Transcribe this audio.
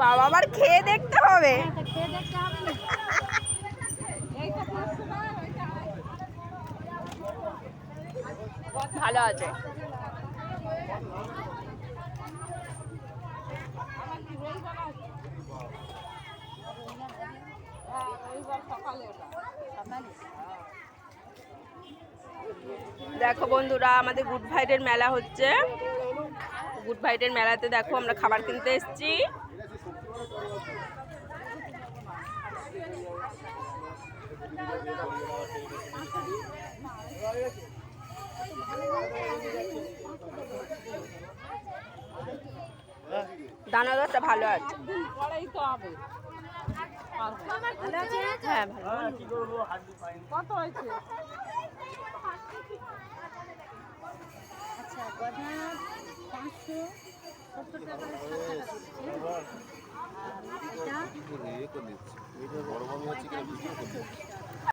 বাবা আবার খেয়ে দেখতে হবে। না ভালো আছে। দেখো বন্ধুরা, আমাদের গুড ফ্রাইডের মেলা হচ্ছে। গুড ফ্রাইডের মেলাতে দেখো আমরা খাবার কিনতে এসেছি। দানাদারটা ভালো আছে। হ্যাঁ কত হয়েছে? আচ্ছা গজা পাঁচশো সত্তর টাকা এটা? বড় বড় হচ্ছে কিনা